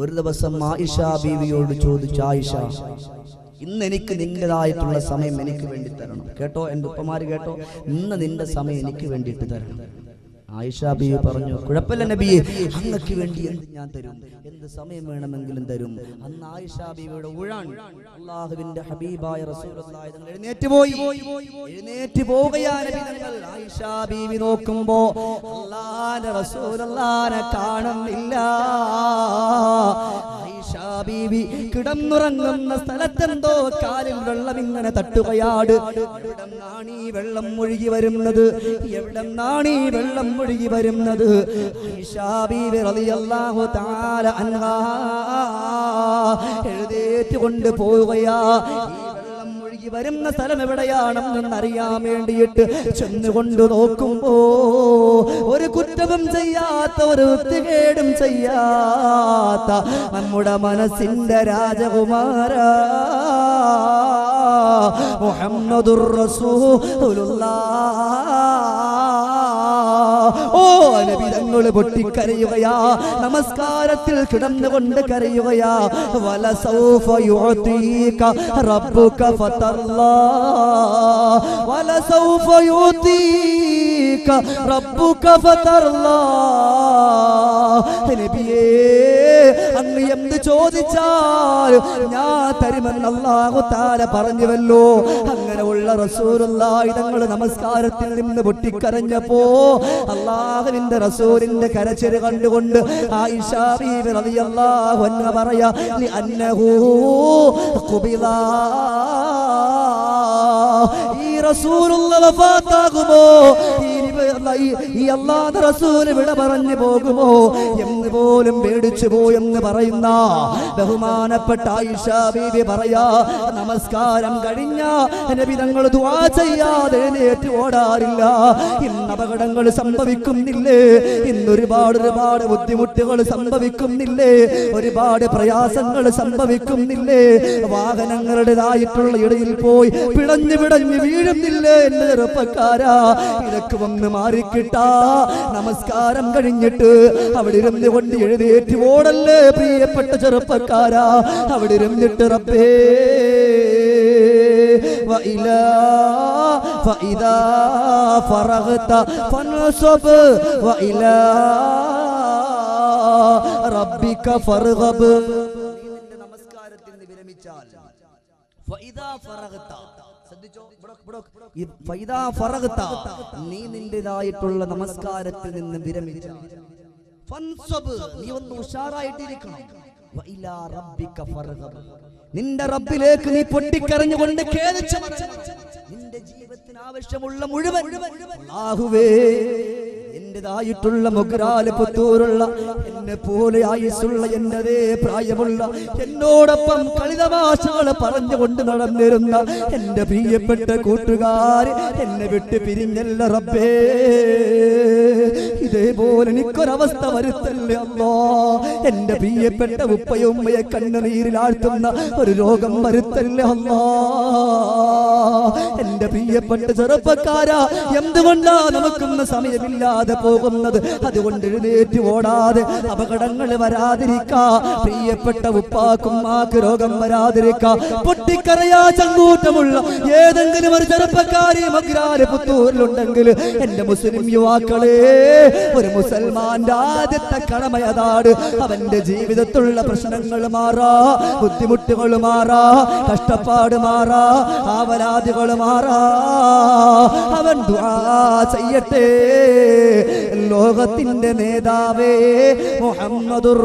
ഒരു ദിവസം ആയിഷ ബീവിയോട് ചോദിച്ചു ആയിഷ ഇന്ന് എനിക്ക് നിന്റേതായിട്ടുള്ള സമയം എനിക്ക് വേണ്ടി തരണം. കേട്ടോ എന്റെ ഉപ്പമാര് കേട്ടോ ഇന്ന് നിന്റെ സമയം എനിക്ക് വേണ്ടിയിട്ട് തരണം. ആയിഷ ബീവി പറഞ്ഞു കുഴപ്പമില്ല നബിയെ അങ്ങക്ക് വേണ്ടി എന്ത് ഞാൻ തരും? എന്ത് സമയം വേണമെങ്കിലും തരും? അന്ന് ആയിഷാബിയുടെ ഉഴാൻ അള്ളാഹുവിന്റെ ഹബീബായ എഴുന്നേറ്റ് പോയി. എഴുന്നേറ്റ് പോവുകയാണ് നബി തങ്ങൾ. ആയിഷ ബീവി നോക്കുമ്പോ അള്ളാന്റെ റസൂലുള്ളാനെ കാണുന്നില്ല. ബീവി കിടന്നുറങ്ങുന്ന സ്ഥലത്തെന്തോ കാലിൽ വെള്ളം ഇങ്ങനെ തട്ടുകയാട്. എവിടെന്നാണ് ഈ വെള്ളം ഒഴുകി വരുന്നത്? എവിടെന്നാണ് ഈ വെള്ളം ഒഴുകി വരുന്നത്? എഴുതേറ്റുകൊണ്ട് പോവുകയാ. ഒഴുകി വരുന്ന സ്ഥലം എവിടെയാണെന്ന് അറിയാൻ വേണ്ടിയിട്ട് ചെന്നുകൊണ്ട് നോക്കുമ്പോ ഒരു കുറ്റവും ചെയ്യാത്ത ഒരു വൃത്തികേടും ചെയ്യാത്ത നമ്മുടെ മനസ്സിന്റെ രാജകുമാര മുഹമ്മദുർ റസൂലുള്ളാഹ് നബിതങ്ങൾ പൊട്ടിക്കരയുകയാ. നമസ്കാരത്തിൽ കിടന്നുകൊണ്ട് കരയുകയാ. വല സൗഫ വല സൗഫ നബിയേ. അങ്ങ് എന്ത് ചോദിച്ചാലും ഞാൻ തരുമെന്ന് അള്ളാഹു താല പറഞ്ഞുവല്ലോ. അങ്ങനെയുള്ള റസൂലുള്ളാഹി റസൂറുള്ള നമസ്കാരത്തിൽ നിന്ന് പൊട്ടിക്കരഞ്ഞപ്പോ അള്ളാഹുവിന്റെ റസൂലിന്റെ കരച്ചിൽ കണ്ടുകൊണ്ട് പറയാ റസൂലുള്ള ഈ ഈ- അല്ലാഹുവിന്റെ റസൂൽ വിട പറഞ്ഞു പോകുമോ? എന്ന് പോലും പേടിച്ചു പോയെന്ന് പറയുന്ന ബഹുമാനപ്പെട്ട ആയിഷ ബീബി പറയാ നമസ്കാരം കഴിഞ്ഞ നബി തങ്ങൾ ദുആ ചെയ്യാതെ എഴുന്നേറ്റ് ഓടാറില്ല. ഇന്ന് അപകടങ്ങൾ സംഭവിക്കുന്നില്ലേ? ഇന്ന് ഒരുപാട് ഒരുപാട് ബുദ്ധിമുട്ടുകൾ സംഭവിക്കുന്നില്ലേ? ഒരുപാട് പ്രയാസങ്ങൾ സംഭവിക്കുന്നില്ലേ? വാഹനങ്ങളുടേതായിട്ടുള്ള ഇടയിൽ പോയി പിടഞ്ഞു പിടഞ്ഞു വീഴുന്നില്ലേ എന്റെ ചെറുപ്പക്കാരാ? ഇതൊക്കെ ഒന്ന് മാറിക്കിട്ടാ നമസ്കാരം കഴിഞ്ഞിട്ട് അവിടെ ഇരുന്ന് കൊണ്ട് എഴുന്നേറ്റ് ഓടല്ലേ പ്രിയപ്പെട്ട ചെറുപ്പക്കാരാ അവിടെ ഇരുന്നിട്ട് റബ്ബേ وإلى فإذا فرغت فانصب وإلى ربك فارغب നമസ്കാരത്തിൽ നിന്ന് വിരമിച്ചാൽ ഫൈദാ ഫറഗ്ത ശ്രദ്ധിച്ചോ? ഈ ഫൈദാ നീ നിന്റേതായിട്ടുള്ള നമസ്കാരത്തിൽ നിന്ന് വിരമിച്ചു? ഫൻസബ് നീ ഒന്ന് ഉഷാറായിട്ടിരിക്കണം. വഇലാ റബ്ബിക നിന്റെ റബ്ബിലേക്ക് നീ പൊട്ടിക്കരഞ്ഞുകൊണ്ട് ഖേദിച്ചു. നിന്റെ ജീവിതത്തിന് ആവശ്യമുള്ള മുഴുവൻ അല്ലാഹുവേ എന്റേതായിട്ടുള്ള മുഗ്രാൽ പുത്തൂരുള്ള എന്നെ പോലെ ആയുസുള്ള എന്റേതേ പ്രായമുള്ള എന്നോടൊപ്പം കളിതമാശകൾ പറഞ്ഞുകൊണ്ട് നടന്നിരുന്ന എന്റെ പ്രിയപ്പെട്ട കൂട്ടുകാര് എന്നെ വിട്ട് പിരിഞ്ഞല്ല റബ്ബേ. ഇതേപോലെ എനിക്കൊരവസ്ഥ വരുത്തല്ലേ അമ്മോ എന്റെ പ്രിയപ്പെട്ട ഉപ്പയുമ്മയെ കണ്ണുനീരിലാഴ്ത്തുന്ന ഒരു രോഗം വരുത്തല്ലേ അമ്മോ എന്റെ പ്രിയപ്പെട്ട ചെറുപ്പക്കാരാ എന്തുകൊണ്ടാ നമുക്കൊന്ന് സമയമില്ലാതെ പോകുന്നത്? അതുകൊണ്ട് എഴുന്നേറ്റ് ഓടാതെ അപകടങ്ങൾ വരാതിരിക്കാ. പ്രിയപ്പെട്ട ഉപ്പാക്കും ഉപ്പാക്കുമ്മാക്ക് രോഗം വരാതിരിക്കാ. പൊട്ടിക്കറയാ ചങ്കൂറ്റമുള്ള ഏതെങ്കിലും ഒരു ചെറുപ്പക്കാരി മകരാൽ പുത്തൂരിലുണ്ടെങ്കിൽ എന്റെ മുസ്ലിം യുവാക്കളെ ഒരു മുസൽമാന്റെ ആദ്യത്തെ കടമയതാണ് അവന്റെ ജീവിതത്തിലുള്ള പ്രശ്നങ്ങൾ മാറാ ബുദ്ധിമുട്ടുകൾ മാറാ കഷ്ടപ്പാട് മാറാ ആവലാദികൾ മാറാ. അവൻ ദുആ ചെയ്യട്ടെ. ലോകത്തിന്റെ നേതാവേ മുഹമ്മദുർ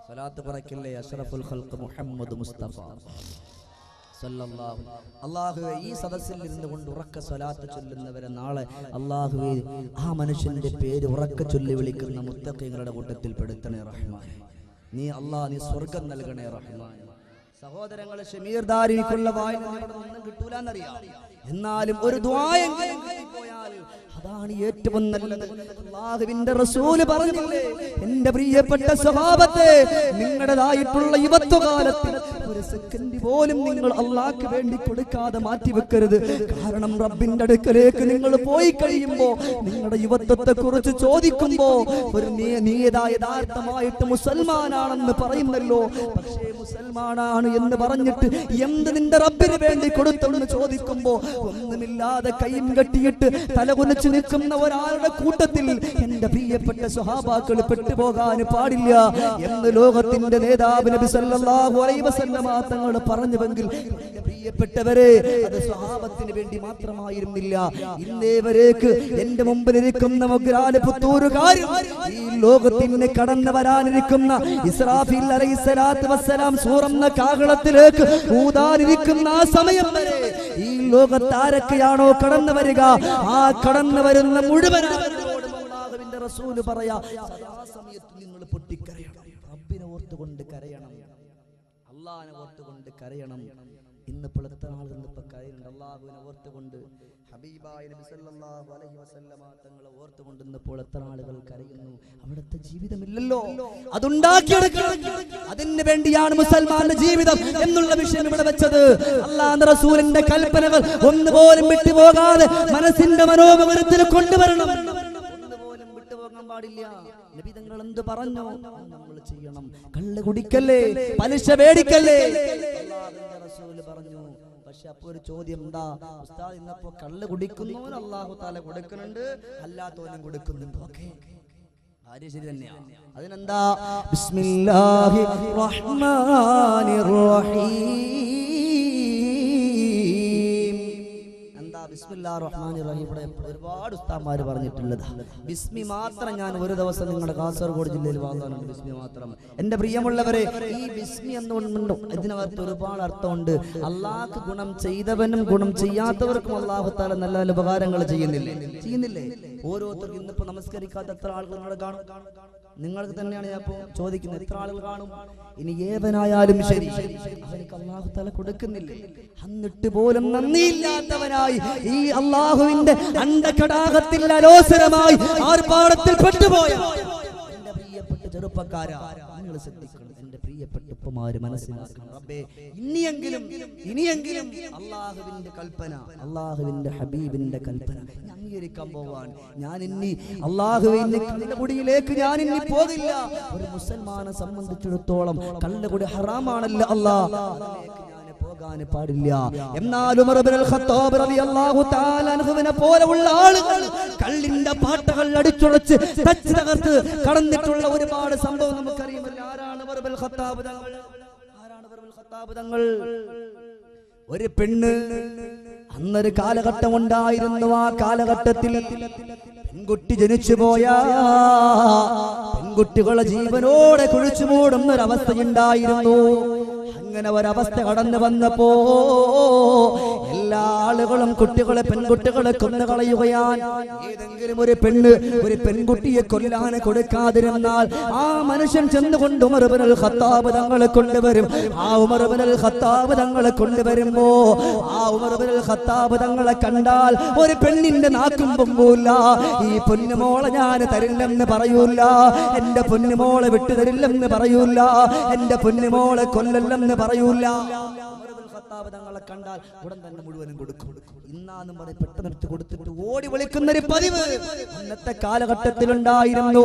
സ്വലാത്ത് പറക്കല്ലേ അഷ്റഫുൽ ഖൽഖ് മുഹമ്മദ് മുസ്തഫ. അള്ളാഹുവെ ഈ സദസ്സിൽ ഇരുന്നുകൊണ്ട് ഉറക്ക സ്വലാത്ത് ചൊല്ലുന്നവരെ നാളെ അള്ളാഹുവെ ആ മനുഷ്യന്റെ പേര് ഉറക്ക ചൊല്ലി വിളിക്കുന്ന മുത്തക്കങ്ങളുടെ കൂട്ടത്തിൽ പെടുത്തണേ റഹ്മാൻ നീ അള്ളാഹ് നീ സ്വർഗം നൽകണേ റഹ്മാൻ സഹോദരങ്ങളെ ഷമീർ ദാരിക്കുള്ള വായന ഒന്നും കിട്ടൂലെന്നറിയാം. എന്നാലും ഒരു ദ്വായെങ്കിലും കിട്ടിപ്പോയാൽ അതാണ് ഏറ്റവും നല്ലത്. അള്ളാഹുവിന്റെ റസൂൽ പറഞ്ഞു എന്റെ പ്രിയപ്പെട്ട സ്വഭാവത്തെ നിങ്ങളുടേതായിട്ടുള്ള യുവത്വകാലത്തിൽ ഒരു സെക്കൻഡ് പോലും നിങ്ങൾ അള്ളാഹ്ക്ക് വേണ്ടി കൊടുക്കാതെ മാറ്റി വെക്കരുത്. കാരണം റബ്ബിന്റെ അടുക്കലേക്ക് നിങ്ങൾ പോയി കഴിയുമ്പോ നിങ്ങളുടെ യുവത്വത്തെ കുറിച്ച് ചോദിക്കുമ്പോ ഒരു യഥാർത്ഥമായിട്ട് മുസൽമാനാണെന്ന് പറയുന്നല്ലോ. പക്ഷേ മുസൽമാനാണ് എന്ന് പറഞ്ഞിട്ട് എന്ത് നിന്റെ റബ്ബിന് വേണ്ടി കൊടുത്തെന്ന് ചോദിക്കുമ്പോ ഒന്നുമില്ലാതെ കൈയും കെട്ടിയിട്ട് തലകുലച്ച് നിൽക്കുന്ന ഒരാളുടെ കൂട്ടത്തിൽ എന്റെ പ്രിയപ്പെട്ട സ്വഹാബാക്കൾ പെട്ടുപോകാൻ പാടില്ല എന്ന് ലോകത്തിന്റെ നേതാവ് നബി സല്ലല്ലാഹു അലൈഹി വസല്ലമ തങ്ങൾ പറഞ്ഞുവെങ്കിൽ പ്രിയപ്പെട്ടവരെ അത് സ്വഭാവത്തിന് വേണ്ടി മാത്രമായിരുന്നില്ല. ഇന്നേ വരേക്ക് എന്റെ മുമ്പിലിരിക്കുന്ന പുത്തൂരുകാരും ഈ ലോകത്തിന് കടന്നു വരാനിരിക്കുന്ന ഇസ്രാഫിൽ അലൈഹിസ്സലാത്തു വസ്സലാം സൂറന്ന കാഹളത്തിലേക്ക് ഊതാനിരിക്കുന്ന ആ സമയം വരെ ഈ ലോകത്താരൊക്കെയാണോ കടന്നു വരിക? ആ കടന്നു വരുന്ന മുഴുവൻ റസൂൽ പറയാ നിങ്ങൾ പൊട്ടിക്കരയണം. റബ്ബിനെ ഓർത്തുകൊണ്ട് കരയണം. അള്ളാഹിനെ ഓർത്തുകൊണ്ട് കരയണം. ഇന്ന് പുലത്തെ നാൾ ഇന്നിപ്പോ കരയുന്നുണ്ട്? അള്ളാഹുവിനെ ഓർത്തുകൊണ്ട് ഹബീബായ നബി സല്ലല്ലാഹു അലൈഹി വസല്ലമ തങ്ങളെ ഓർത്തുകൊണ്ട് ഇന്ന് എത്ര ആളുകൾ കരയുന്നു? അവിടുത്തെ ജീവിതമില്ലല്ലോ. അതുണ്ടാക്കിയെടുക്കണം. അതിന് വേണ്ടിയാണ് മുസൽമാന്റെ ജീവിതം എന്നുള്ള വിഷയം ഇവിടെ വെച്ചത്. അള്ളാഹ് റസൂലിന്റെ കൽപ്പനകൾ ഒന്നുപോലും വിട്ടുപോകാതെ മനസ്സിന്റെ മനോമുഖരത്തിൽ കൊണ്ടുവരണം. പാടില്ല. നബി തങ്ങൾ എന്ത് പറഞ്ഞു? നമ്മൾ ചെയ്യണം. കള്ള് കുടിക്കല്ലേ? പലിശ മേടിക്കല്ലേ? പറഞ്ഞു. പക്ഷെ അപ്പൊ ഒരു ചോദ്യം എന്താ? ഉസ്താദ് ഇന്നപ്പോ കള്ള് കുടിക്കുന്നവൻ അള്ളാഹു താല കൊടുക്കുന്നുണ്ട് അല്ലാത്തവനും കൊടുക്കുന്നുണ്ട്. ഓക്കെ. അതിനെന്താ? ബിസ്മില്ലാഹി റഹ്മാനിർ റഹീം. ബിസ്മില്ലാ റഹ്മാൻ റഹീം ഒരുപാട് ഉസ്താമാർ പറഞ്ഞിട്ടുള്ളത്. ബിസ്മി മാത്രം ഞാൻ ഒരു ദിവസം നിങ്ങളുടെ കാസർഗോഡ് ജില്ലയിൽ വാങ്ങാനുണ്ട്. ബിസ്മി മാത്രം. എന്റെ പ്രിയമുള്ളവരെ ഈ ബിസ്മി എന്നുകൊണ്ടുണ്ടോ ഇതിനകത്ത് ഒരുപാട് അർത്ഥമുണ്ട്. അള്ളാഹ് ഗുണം ചെയ്തവനും ഗുണം ചെയ്യാത്തവർക്കും അള്ളാഹു താല നല്ല നല്ല ഉപകാരങ്ങൾ ചെയ്യുന്നില്ലേ? ചെയ്യുന്നില്ലേ? ഓരോരുത്തർക്കും ഇന്നിപ്പോ നമസ്കരിക്കാത്ത എത്ര ആളുകൾ കാണും. നിങ്ങൾക്ക് തന്നെയാണ് ഞാൻ ഇപ്പോ ചോദിക്കുന്നത്. എത്ര ആളുകൾ കാണും. ഇനി ഏവനായാലും ശരി. അവനിക്ക് അള്ളാഹു തല കൊടുക്കുന്നില്ല? എന്നിട്ട് പോലും നന്ദിയില്ലാത്തവനായി ഈ അള്ളാഹുവിന്റെ അണ്ടകടാകത്തിൽ അലോസരമായി ആർപ്പാടത്തിൽ പെട്ടുപോയ ചെറുപ്പക്കാരാ. നിങ്ങൾ ശ്രദ്ധിക്കണം. എന്റെ പ്രിയപ്പെട്ട ഉപ്പമാര് മനസ്സിലാക്കണം. റബ്ബേ ഇനിയെങ്കിലും ഇനിയെങ്കിലും അള്ളാഹുവിന്റെ കൽപ്പന അള്ളാഹുവിന്റെ ഹബീബിന്റെ കൽപ്പന അംഗീകരിക്കാൻ പോവാൻ. ഞാൻ ഇനി അള്ളാഹുവിന്റെ കള്ളുകുടിയിലേക്ക് ഞാൻ ഇനി പോകില്ല ഒരു മുസൽമാനെ സംബന്ധിച്ചിടത്തോളം കള്ളുകുടി ഹറാമാണല്ലോ അള്ളാഹ് പോകാൻ പാടില്ല. എന്നാലും പോലെയുള്ള ആളുകൾ കള്ളിന്റെ പാട്ടകൾ അടിച്ചുടച്ച് തച്ച് തകർത്ത് കടന്നിട്ടുള്ള ഒരുപാട് സംഭവം നമുക്കറിയുമല്ലോ ആരാണ് ആരാണ് തങ്ങൾ? ഒരു പെണ്ണ് അന്നൊരു കാലഘട്ടം ഉണ്ടായിരുന്നു. ആ കാലഘട്ടത്തിൽ പെൺകുട്ടി ജനിച്ചു പോയ പെൺകുട്ടികളെ ജീവനോടെ കുഴിച്ചു മൂടുന്ന അങ്ങനെ ഒരവസ്ഥ കടന്നു വന്നപ്പോ എല്ലാ ആളുകളും കുട്ടികളെ പെൺകുട്ടികളെ കൊന്നു കളയുകയാണ് ഏതെങ്കിലും ഒരു പെണ്ണ് ഒരു പെൺകുട്ടിയെ കൊല്ലാൻ കൊടുക്കാതിരുന്നാൽ ആ മനുഷ്യൻ ചെന്നുകൊണ്ട് ഉമർബനൽ ഖത്താബ് തങ്ങളെ കൊണ്ടുവരും. ആ ഉമർബനൽ ഖത്താബ് തങ്ങളെ കൊണ്ടുവരുമ്പോ ആ ഉമർബനൽ ഖത്താബ് തങ്ങളെ കണ്ടാൽ ഒരു പെണ്ണിന്റെ നാക്കും പൊമ്പൂല്ല ഈ പൊന്നുമോളെ ഞാൻ തരില്ലെന്ന് പറയൂല. എന്റെ പൊന്നുമോളെ വിട്ടുതരില്ലെന്ന് പറയൂല. എന്റെ പൊന്നുമോളെ കൊല്ലല്ലെന്ന് പറയൂല. ഖത്താബ് തങ്ങളെ കണ്ടാൽ ഉടൻ തന്നെ മുഴുവനും കൊടുക്കും. ഇന്നാന്നും പറഞ്ഞ് പെട്ടെന്ന് എടുത്ത് കൊടുത്തിട്ട് ഓടി വിളിക്കുന്ന ഒരു പതിവ്. അന്നത്തെ കാലഘട്ടത്തിലുണ്ടായിരുന്നു.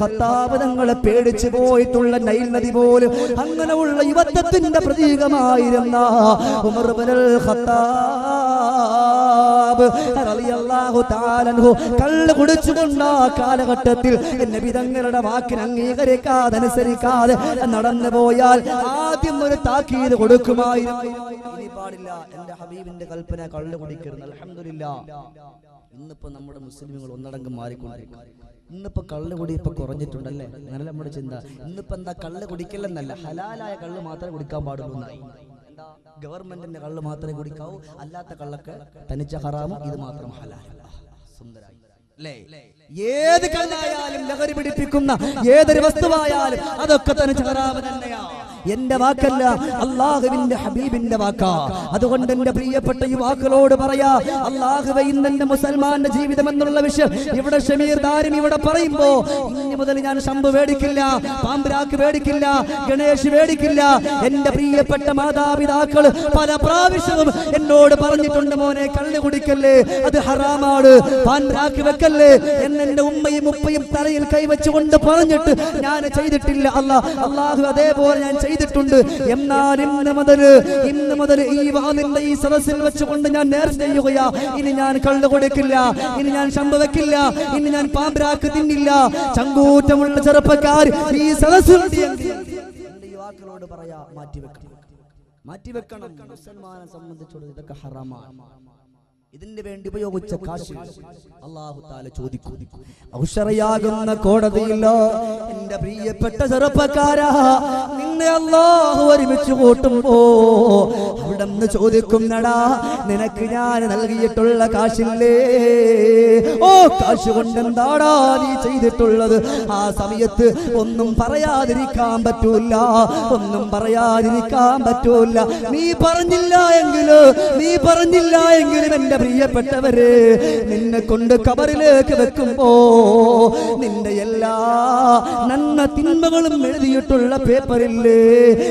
ഖത്താബ് തങ്ങളെ പേടിച്ചു പോയിട്ടുള്ള നൈൽ നദി പോലും അങ്ങനെയുള്ള യുവത്വത്തിന്റെ പ്രതീകമായിരുന്ന ഉമറുൽ ഖത്താബ് കള്ള് കുടിച്ചുകൊണ്ട് ആ കാലഘട്ടത്തിൽ നബി തങ്ങളുടെ വാക്കിന് അംഗീകരിക്കാതെ അനുസരിക്കാതെ നടന്നു പോയാൽ ആദ്യം ഒരു താക്കീത് കൊടുക്കുമായിരുന്നു. ഇനി പാടില്ല എന്റെ ഹബീബിന്റെ കൽപ്പന കള്ള് കുടിക്കരുത്. അൽഹംദുലില്ലാ. ഇന്നിപ്പോ നമ്മുടെ മുസ്ലിമുകൾ ഒന്നടങ്കം മാറിക്കൊണ്ടിരിക്കും ഇന്നിപ്പോ കള്ളു കുടി ഇപ്പൊ കുറഞ്ഞിട്ടുണ്ടല്ലേ? അങ്ങനെ നമ്മുടെ ചിന്ത? ഇന്നിപ്പോ എന്താ കള്ളു കുടിക്കില്ലെന്നല്ല ഹലാലായ കള്ള് മാത്രമേ കുടിക്കാൻ പാടുള്ളൂ ഗവൺമെന്റിന്റെ കള്ള് മാത്രമേ കുടിക്കാവൂ അല്ലാത്ത കള്ളൊക്കെ തനിച്ച ഹറാമും ഇത് മാത്രം അല്ലേ? ഏത് കള്ളായാലും ലഹരി പിടിപ്പിക്കുന്ന ഏതൊരു വസ്തുവായാലും അതൊക്കെ തനിച്ച ഹറാമ് തന്നെയാ എന്റെ വാക്കല്ല അള്ളാഹുവിന്റെ ഹബീബിന്റെ വാക്കാ. അതുകൊണ്ട് എന്റെ പ്രിയപ്പെട്ട യുവാക്കളോട് പറയാ അള്ളാഹുവെ ഇന്ന് എന്റെ മുസൽമാന്റെ ജീവിതം എന്നുള്ള വിഷയം ഇവിടെ ഷമീർ ദാരും ഇവിടെ പറയുമ്പോ ഇനി മുതൽ ഞാൻ ശമ്പു മേടിക്കില്ല പാമ്പ്രാക്ക് മേടിക്കില്ല ഗണേഷ് മേടിക്കില്ല. എന്റെ പ്രിയപ്പെട്ട മാതാപിതാക്കൾ പല പ്രാവശ്യവും എന്നോട് പറഞ്ഞിട്ടുണ്ട് മോനെ കള്ളു കുടിക്കല്ലേ അത് ഹറാമാണ് പാമ്പ്രാക്ക് വെക്കല്ലേ എന്നെന്റെ ഉമ്മയും ഉപ്പയും തലയിൽ കൈവച്ചുകൊണ്ട് പറഞ്ഞിട്ട് ഞാൻ ചെയ്തിട്ടില്ല. അല്ല അള്ളാഹു അതേപോലെ ഞാൻ ചെയ്തിട്ടുണ്ട്. എന്നാൽ ഇന്ന് മുതൽ ഇന്ന് മുതൽ ഈ വാതിന്റെ ഈ സദസ്സിൽ വെച്ചുകൊണ്ട് ഞാൻ നേർച്ച ചെയ്യുകയാ. ഇനി ഞാൻ കള്ളു കൊടുക്കില്ല. ഇനി ഞാൻ ശമ്പ വെക്കില്ല. ഇനി ഞാൻ പാമ്പരാക്ക് തിന്നില്ല. ചങ്കൂറ്റമുള്ള ചെറുപ്പക്കാർ ഈ സദസ്സിൽ യുവാക്കളോട് പറയാ മാറ്റിവെക്കണം. മാറ്റിവെക്കണം. മുസൽമാനെ സംബന്ധിച്ചോട് ഇതൊക്കെ ഹറാമാണ്. ഇതിന് വേണ്ടി ഉപയോഗിച്ച കാശ്. അള്ളാഹു താല ചോദിക്കും ഔഷറയാകുന്ന കോടതിയിലോ? എന്റെ പ്രിയപ്പെട്ട ചെറുപ്പക്കാരാ നിന്നെ അള്ളാഹു ഒരുമിച്ച് കൂട്ടുമ്പോ അവിടെ നിന്ന് ചോദിക്കുന്നടാ നിനക്ക് ഞാൻ നൽകിയിട്ടുള്ള കാശില്ലേ? ഓ കാശ് കൊണ്ട് എന്താടാ നീ ചെയ്തിട്ടുള്ളത്? ആ സമയത്ത് ഒന്നും പറയാതിരിക്കാൻ പറ്റൂല ഒന്നും പറയാതിരിക്കാൻ പറ്റൂല. നീ പറഞ്ഞില്ല എങ്കിൽ നീ പറഞ്ഞില്ല എങ്കിലും എന്റെ പ്രിയപ്പെട്ടവര് നിന്നെ കൊണ്ട് കബറിലേക്ക് വെക്കുമ്പോ നിന്റെ എല്ലാ നന്മ തിന്മകളും എഴുതിയിട്ടുള്ള പേപ്പറില്ലേ?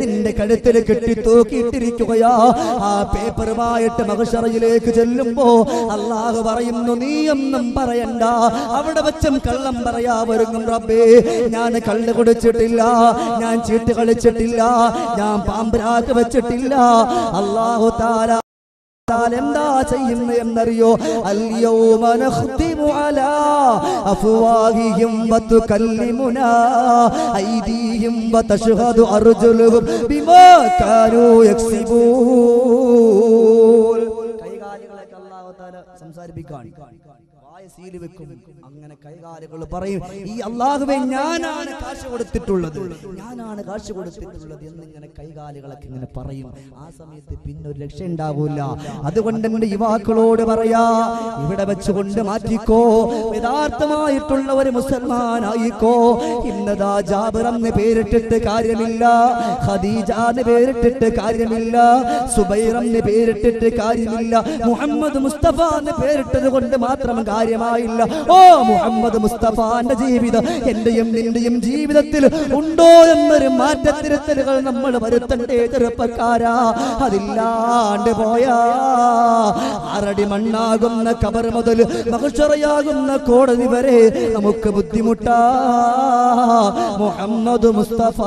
നിന്റെ കഴുത്തിൽ കെട്ടി തൂക്കിയിട്ടിരിക്കുകയാ. ആ പേപ്പറുമായിട്ട് മകശറയിലേക്ക് ചെല്ലുമ്പോ അള്ളാഹു പറയുന്നു നീ ഒന്നും പറയണ്ട. അവിടെ വെച്ചും കള്ളം പറയാ റബ്ബേ. ഞാൻ കള്ള് കുടിച്ചിട്ടില്ല ഞാൻ ചീട്ട് കളിച്ചിട്ടില്ല ഞാൻ പാമ്പരാക്ക് വെച്ചിട്ടില്ല. അള്ളാഹു താല താൽ എന്താ ചെയ്യുന്നത് എന്നറിയോ? അഫ്വാഹിഹിം വതുകല്ലിമുനാ ഐദീഹിം വതശ്ഹദു അർജുലുഹും ബിമാ കാനൂ യക്സിബൂൻ. കൈകാലുകളൊക്കെ അല്ലാഹു തആല സംസാരിപ്പിക്കാൻ സീൽ വെക്കും. അങ്ങനെ കൈകാലുകൾ പറയും ഈ അള്ളാഹുവെ ഞാനാണ് കാശ് കൊടുത്തിട്ടുള്ളത്. ഞാനാണ് കാശ് കൊടുത്തിട്ടുള്ളത് എന്നിങ്ങനെ കൈകാലുകളൊക്കെ ഇങ്ങനെ പറയും. ആ സമയത്ത് പിന്നെ ഒരു രക്ഷ ഉണ്ടാകൂല അതുകൊണ്ട് എന്റെ യുവാക്കളോട് പറയാ ഇവിടെ വെച്ചുകൊണ്ട് മാറ്റിക്കോ. യഥാർത്ഥമായിട്ടുള്ള ഒരു മുസൽമാനായിക്കോ. ഇന്നതാ ജാബിർ എന്ന് പേരിട്ടിട്ട് കാര്യമില്ല. ഖദീജ പേരിട്ടിട്ട് കാര്യമില്ല. സുബൈർ പേരിട്ടിട്ട് കാര്യമില്ല. മുഹമ്മദ് മുസ്തഫ എന്ന് പേരിട്ടത് കൊണ്ട് മാത്രം കാര്യമായില്ല ഓ മുഹമ്മദ് മുസ്തഫാന്റെ ജീവിതം എന്റെയും നിന്റെയും ജീവിതത്തിൽ ഉണ്ടോ എന്നൊരു മാറ്റത്തിരുത്തലുകൾ നമ്മൾ വരുത്തണ്ടേ ചെറുപ്പക്കാരാ. അതില്ലാണ്ട് പോയാ. ആറടി മണ്ണാകുന്ന കബർ മുതൽ മകച്ചറയാകുന്ന കോടതി വരെ നമുക്ക് ബുദ്ധിമുട്ടാ. മുഹമ്മദ് മുസ്തഫ.